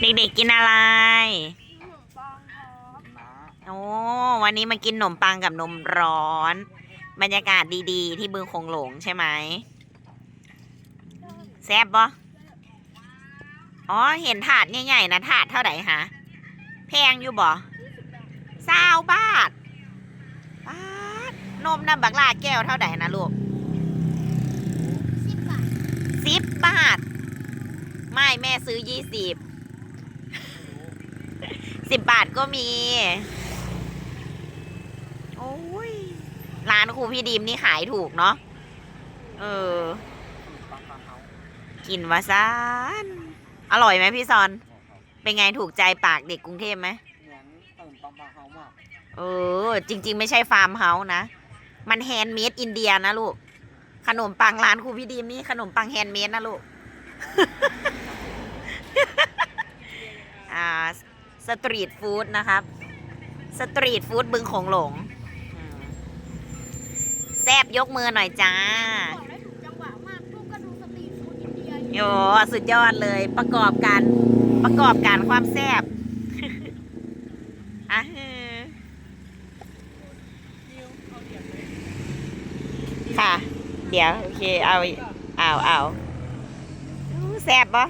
เด็กๆกินอะไรขนมปังครับโอ้ วันนี้มากินขนมปังกับนมร้อน บรรยากาศดีๆ ที่บึงคงหลงใช่ไหม แซ่บบ่อ๋อ เห็นถาดใหญ่ๆนะถาดเท่าไหร่ฮะ แพงอยู่บ่สาวบาทบาทนมน้ำบักลาแก้วเท่าไหร่นะลูกสิบบาทสิบบาทไม่แม่ซื้อยี่สิบ สิบบาทก็มี โอ้ย ร้านครูพี่ดีมนี่ขายถูกเนาะ เออ กินวาซานอร่อยไหมพี่ซอน เป็นไงถูกใจปากเด็กกรุงเทพไหมเหมือนขนมปังปลาเฮามากเออ จริง ๆ ไม่ใช่ฟาร์มเฮาส์นะ มันแฮนด์เมดอินเดียนะลูก ขนมปังร้านครูพี่ดีมนี่ขนมปังแฮนด์เมดนะลูก อ่า สตรีทฟู้ดนะครับ สตรีทฟู้ดบึงโขงหลงอืมแซบยกมือหน่อยจ้าบอกได้ถูกจังหวะมากลูกก็ดูสตรีทฟู้ดอินเดียโอ้สุดยอดเลยประกอบการประกอบการความแซบอะฮือค่ะ เดี๋ยว โอเค เอา เอาเอาอู้แซบปะ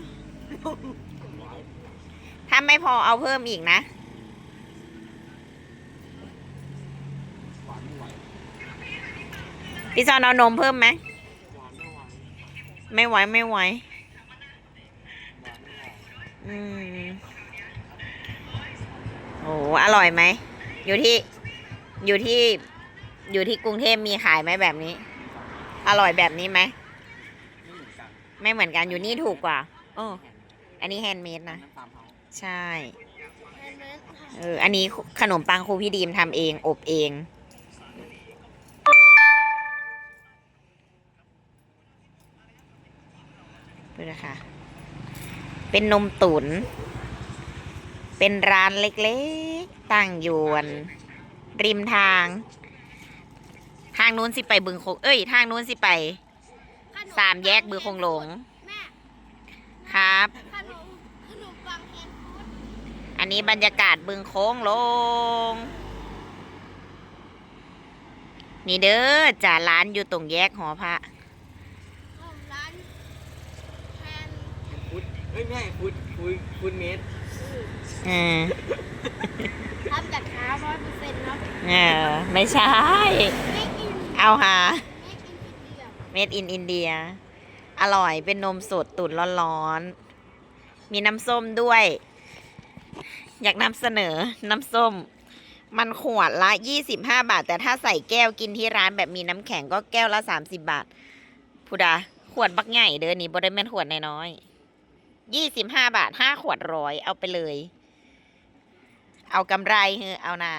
ถ้าไม่พอเอาเพิ่มอีกนะพี่ซอนเอานมเพิ่มไหมไม่ไหวไม่ไหวอืมโอ้อร่อยไหม อยู่ที่ อยู่ที่ อยู่ที่กรุงเทพมีขายไหมแบบนี้ อร่อยแบบนี้ไหม ไม่เหมือนกันไม่เหมือนกันอยู่นี่ถูกกว่า โอ้ อันนี้แฮนด์เมดนะ ใช่แฮนด์เมดค่ะเออ อันนี้ขนมปังครูพี่ดีมทำเอง อบเอง เพื่อค่ะ เป็นนมตุนเป็นร้านเล็กๆ ตั้งอยู่บนริมทาง ทางนู้นสิไปบึงคง เอ้ย ทางนู้นสิไปขนสามแยกบึงคงหลงแม่ครับ ขนมขนมปังแฮนด์ฟู้ด อั นนี้บรรยากาศบึงโค้งลง นี่เด้อจ่าร้านอยู่ตรงแยกหอพระของร้านแฮนด์ฟุตเอ้ยไม่ใช่ฟุตฟุตฟุตเมตรอืมทำจากน้ำร้อยเปอร์เซ็นต์เนาะเออไม่ใช่ ไม่กินเอาหาไม่กินอินเดียเมดอินอินเดีย อร่อยเป็นนมสดตุ๋นร้อนๆ มีน้ำส้มด้วย อยากนำเสนอน้ำส้ม มันขวดละ 25 บาท แต่ถ้าใส่แก้วกินที่ร้านแบบมีน้ำแข็งก็แก้วละ 30 บาทพูดา ขวดบักใหญ่เด้อนี่บริเวณขวดน้อยๆ25บาท5ขวดร้อยเอาไปเลย เอากำไรเฮ้อเอาหน้า